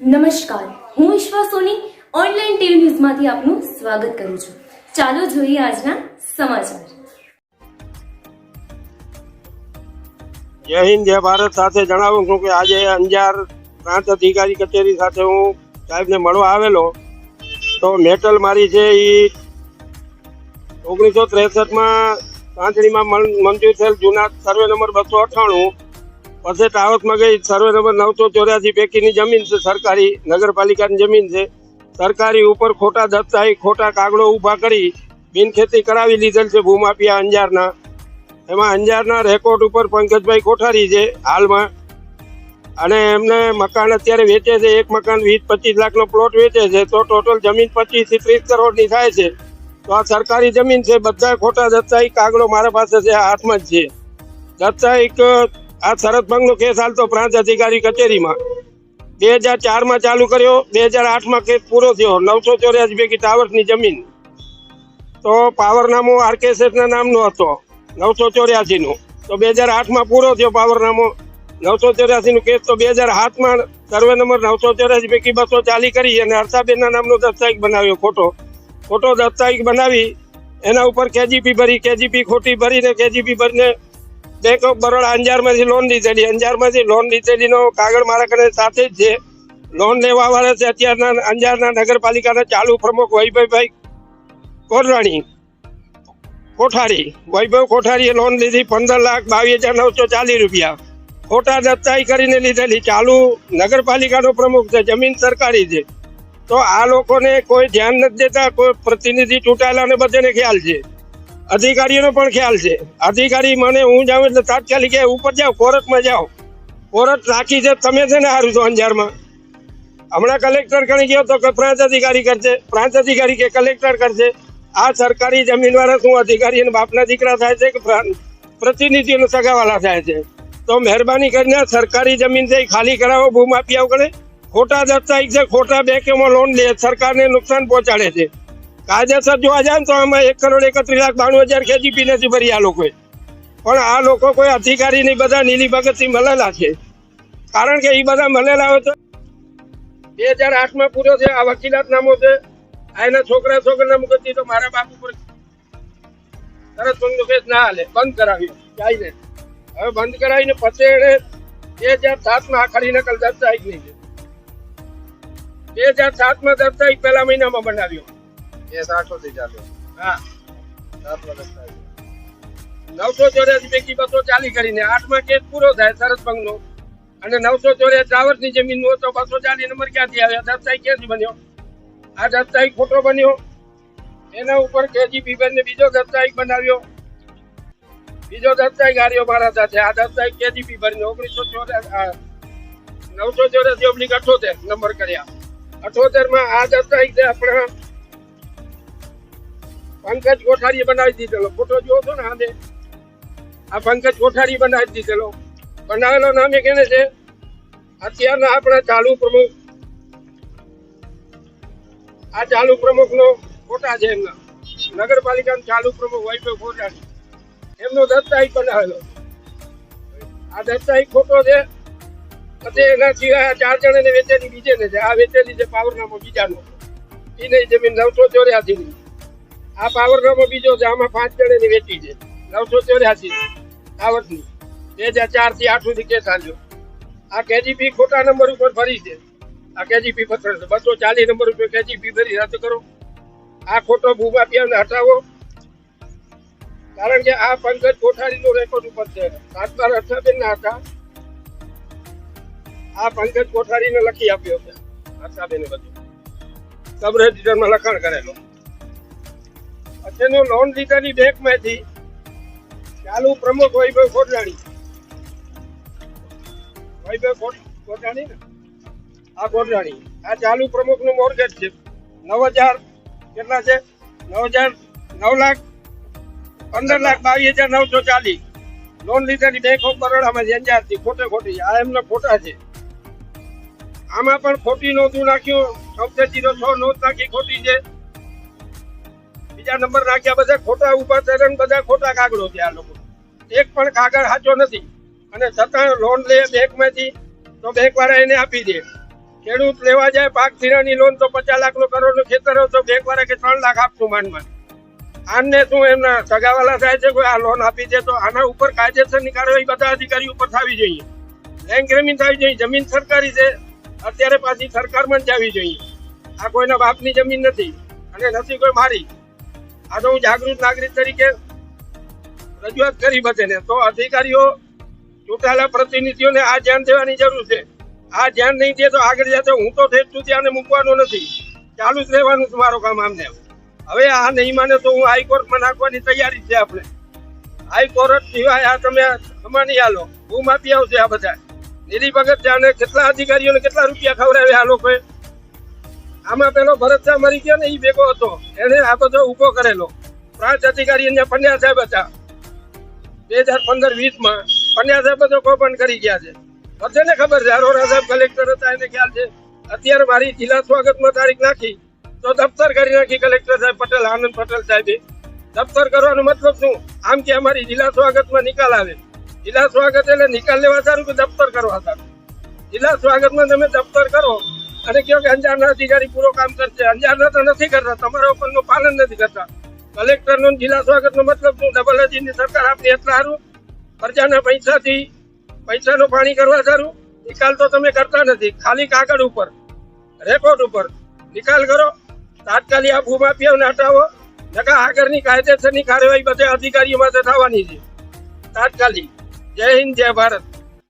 નમસ્કાર. હું ઈશ્વા સોની online TV ન્યૂઝમાંથી આપનું સ્વાગત કરું છું. ચાલો જોઈએ આજના સમાચાર. જય હિન્દ, જય ભારત સાથે જણાવું છું કે આજે અંજાર પ્રાંત અધિકારી કચેરી સાથે હું સાહેબને મળવા આવેલો. તો મેટલ મારી છે એ ઓગણીસો ત્રેસઠમાં પાંચડીમાં મંજૂર થયેલ જૂના સર્વે નંબર બસો અઠ્ઠાણું. પછી આવકમાં ગઈ, સર્વે નંબર નવસો ચોર્યાસી પૈકીની જમીન છે, સરકારી નગરપાલિકાની જમીન છે. સરકારી ઉપર ખોટા દસ્તાઈ ખોટા કાગળો ઊભા કરી બિનખેતી કરાવી લીધેલ છે ભૂમાફિયા અંજારના. એમાં અંજારના રેકોર્ડ ઉપર પંકજભાઈ કોઠારી છે હાલમાં. અને એમને મકાન અત્યારે વેચે છે, એક મકાન વીસ પચીસ લાખનો પ્લોટ વેચે છે, તો ટોટલ જમીન પચીસથી ત્રીસ કરોડની થાય છે. તો આ સરકારી જમીન છે, બધા ખોટા દસ્તાઈ કાગળો મારા પાસે છે હાથમાં જ છે. દસ્તાઈક આ શરત ભંગનો કેસ હાલતો પ્રાંત અધિકારી કચેરીમાં. બે હજાર ચારમાં ચાલુ કર્યો, બે હજાર આઠમાં કેસ પૂરો થયો. નવસો ચોર્યાસી પૈકી ટાવર્સની જમીન. તો પાવરનામું આરકેએસએસના નામનો હતો, નવસો ચોર્યાસી નું તો બે હજાર આઠમાં પૂરો થયો પાવરનામો નવસો ચોર્યાસી નું કેસ તો બે હજાર આઠમાં સર્વે નંબર નવસો ચોર્યાસી પૈકી બસો ચાલી કરી અને હર્ષાબેનના નામનો દસ્તાવેજ બનાવ્યો ખોટો. ખોટો દસ્તાવેજ બનાવી એના ઉપર કેજીપી ભરી, કેજીપી ખોટી ભરીને, કેજીપી ભરીને બેંક ઓફ બરોડા અંજારમાંથી લોન લીધેલી. અંજારમાંથી લોન લીધેલીનો કાગળ મારા કને સાથે જ છે. લોન લેવા વાળા છે અત્યારના અંજારના નગરપાલિકાના ચાલુ પ્રમુખ વૈભવભાઈ કોરરાણી કોઠારી. વૈભવ કોઠારીએ લોન લીધી પંદર લાખ બાવીસ હજાર નવસો ચાલીસ રૂપિયા. ખોટા દત્તાઈ કરીને લીધેલી. ચાલુ નગરપાલિકાનો પ્રમુખ છે, જમીન સરકારી છે. તો આ લોકોને કોઈ ધ્યાન નથી દેતા, કોઈ પ્રતિનિધિ ચૂંટાયેલાને બધાને ખ્યાલ છે. અધિકારીઓનો પણ ખ્યાલ છે. અધિકારી મને હું જાઉં એટલે તાત્કાલિક ઉપર જાઓ, કોર્ટમાં જાઓ. કોર્ટ રાખી છે, તમે છે ને હારું છો અંજારમાં. હમણાં કલેક્ટર કણી ગયો તો કે પ્રાંત અધિકારી કરશે પ્રાંત અધિકારી કે કલેક્ટર કરશે આ સરકારી જમીનવાળા શું અધિકારી અને બાપના દીકરા થાય છે કે પ્રતિનિધિઓના સગાવાળા થાય છે? તો મહેરબાની કરીને સરકારી જમીન છે ખાલી કરાવો ભૂમાફિયાઓ કરે ખોટા દસ્તાવેજ છે, ખોટા બેંકોમાં લોન લે, સરકારને નુકસાન પહોંચાડે છે. કાયદેસર જોવા જાય ને તો આમાં એક કરોડ એકત્રીસ લાખ બાણું હજાર કેજીપી નથી ભરી આ લોકોએ. પણ આ લોકો કોઈ અધિકારી નહીં, બધા નીલી ભગતથી મળેલા છે. કારણ કે એ બધા મળેલા હોય તો બે હજાર આઠમાં પૂરો છે આ વકીલાત નામો છે. આ એના છોકરા છોકરા મુકતી તો મારા બાપ ઉપર તરત બંધ કેસ ના હાલે. બંધ કરાવ્યો જાઈને હવે બંધ કરાવીને પછી એને બે હજાર સાતમાં આખરી નકલ દસ્તાવેજ નહીં. બે હજાર સાતમાં દસ્તાવેજ પહેલા મહિનામાં બનાવ્યો. કેસ આઠોથી ચાલ્યો. હા. સાતમા થાય નવસો ચોર્યાસી પૈકી બસો ચાલી કરીને આઠમાં કેસ પૂરો થાય સરસ ભંગનો અને નવસો ચોર્યાસી ટાવરની જમીન નો તો બસો ચાલીસ નંબર ક્યાંથી આવ્યા? દસ્તાઈ કેસ બન્યો? આ દસ્તાઈ ખોટો બન્યો. એના ઉપર કેજી ને બીજો દસ્તાઈ બનાવ્યો. બીજો દસ્તાઈ ગાર્યો મારા સાથે. આ દસ્તાઈ કેજી પીબર ને ઓગણીસો ચોર્યાસી નવસો ચોર્યાસી ઓગણીસ અઠોતેર નંબર કર્યા. અઠોતેરમાં આ દસ્તાઈ આપણા પંકજ કોઠારી બનાવી દીધેલો. ફોટો જોવો છો ને આને આ પંકજ કોઠારી બનાવી દીધેલો. બનાવેલો નામે કેને છે? અત્યારના આપણા ચાલુ પ્રમુખ. આ ચાલુ પ્રમુખ નો ફોટા છે એમના. નગરપાલિકાના ચાલુ પ્રમુખ વૈભવ છે એમનો દસ્તાવેજ બનાવેલો. આ દસ્તાવેજ ખોટો છે. પછી એના સિવાય ચાર જણાને વેચેલી બીજે ને છે. આ વેચેલી છે પાવરનામો બીજાનો. એ જમીન નવસો ચોર્યાસી ની આ પાવરનામો બીજો છે, આમાં પાંચ જણેની વેચી છે. નવસો ચોર્યાસી. આવડની બે હજાર ચારથી આઠ સુધી કેસ હાલ્યો આ કેજીપી ખોટા નંબર ઉપર ભરી છે. આ કેજીપી પત્ર છે. બસો ચાલીસ નંબર ઉપર કેજીપી ભરી રદ કરો. આ ખોટો ભૂમાફિયાને હટાવો. કારણ કે આ પંકજ કોઠારીનો રેકોર્ડ ઉપર છે. સાત બાર અઠાબેન ના હતા. આ પંકજ કોઠારીને લખી આપ્યો છે. અઠાબેન બધું. સબ રજિસ્ટરમાં લખાણ કરેલો. અત્યારનો લોન લીધાની બેંકમાંથી ચાલુ પ્રમુખ વૈભવ કોટલાણી વૈભવ કોટ- કોટલાણી ને? આ કોટલાણી આ ચાલુ પ્રમુખનું મોર્ગેજ છે. નવ હજાર કેટલા છે? નવ હજાર નવ લાખ પંદર લાખ બાવીસ હજાર નવસો ચાલીસ. લોન લીધાની બેંક ઓફ બરોડામાં અંજાર ખોટે ખોટી આ એમના ખોટા છે. આમાં પણ ખોટી નોંધું નાખ્યું. ચૌદ જીરો છ નોંધ નાખી ખોટી છે. બીજા નંબર નાખ્યા બધા ખોટા ઊભા થયા બધા ખોટા કાગળો છે આ લોકો. એક પણ કાગળ સાચો નથી. અને છતાં લોન લે બેંકમાંથી, તો બેંક વાળા એને આપી દે. ખેડૂત લેવા જાય પાક ધિરાણની લોન તો પચાસ લાખ નો કરોડનું ખેતર તો બેંક વાળા કે ત્રણ લાખ આપશું માંડ આને શું એમના સગાવાલા થાય છે? કોઈ આ લોન આપી દે તો આના ઉપર કાયદેસરની કાર્યવાહી બધા અધિકારી ઉપર થવી જોઈએ. લેન્ડ ગ્રેમિંગ થવી જોઈએ. જમીન સરકારી છે. અત્યારે પાછી સરકારમાં જ જવી જોઈએ. આ કોઈના બાપની જમીન નથી. અને નથી કોઈ મારી. આ તો હું જાગૃત નાગરિક તરીકે રજૂઆત કરી બધાને. તો અધિકારીઓ, ચૂંટાયેલા પ્રતિનિધિઓને આ ધ્યાન દેવાની જરૂર છે. આ ધ્યાન નહીં દે તો આગળ જતો હું તો ઠેઠ સુધી આને મૂકવાનો નથી. ચાલુ જ રહેવાનું તમારો મારું કામ આમને. હવે આ નહીં માને તો હું હાઈકોર્ટમાં નાખવાની તૈયારી છે આપણે. હાઈકોર્ટ સિવાય આ તમે સમાની આલો માફી આવશે આ બધા નિરી ભગત જાણે કેટલા અધિકારીઓને કેટલા રૂપિયા ખવડાવ્યા આ લોકોએ? આમાં પેલો ભરતશાહ મરી ગયો ને એ ભેગો હતો. એને આ બધો ઊભો કરેલો. પ્રાંત અધિકારી અને પંડ્યા સાહેબ હતા. બે હજાર પંદર વીસમાં પંડ્યા સાહેબ બધો કોપણ કરી ગયા છે. બધાને ખબર છે? અરોરા સાહેબ કલેક્ટર હતા, એને ખ્યાલ છે? અત્યારે મારી જિલ્લા સ્વાગતમાં તારીખ નાખી. તો દફતર કરી નાખી કલેક્ટર સાહેબ પટેલ, આનંદ પટેલ સાહેબે. દફતર કરવાનો મતલબ શું? આમ કે અમારી જિલ્લા સ્વાગતમાં નિકાલ આવે. જિલ્લા સ્વાગત એટલે નિકાલ લેવા સારું કે દફતર કરવા સારું? જિલ્લા સ્વાગતમાં તમે દફતર કરો અને કહો કે અંજારના અધિકારી પૂરો કામ કરશે. અંજારના તો નથી કરતા. તમારા ઉપરનું પાલન નથી કરતા. કલેક્ટરનો જિલ્લા સ્વાગતનો મતલબ શું? ડબલ હજીની સરકાર આપણી એટલા સારું પ્રજાના પૈસાથી પૈસાનું પાણી કરવા સારું? નિકાલ તો તમે કરતા નથી. ખાલી કાગળ ઉપર રેકોર્ડ ઉપર. નિકાલ કરો. તાત્કાલિક આ ભૂમાફિયાઓને હટાવો. નકા આગળની કાયદેસરની કાર્યવાહી બધા અધિકારીઓ માટે થવાની છે. તાત્કાલિક. જય હિન્દ, જય ભારત.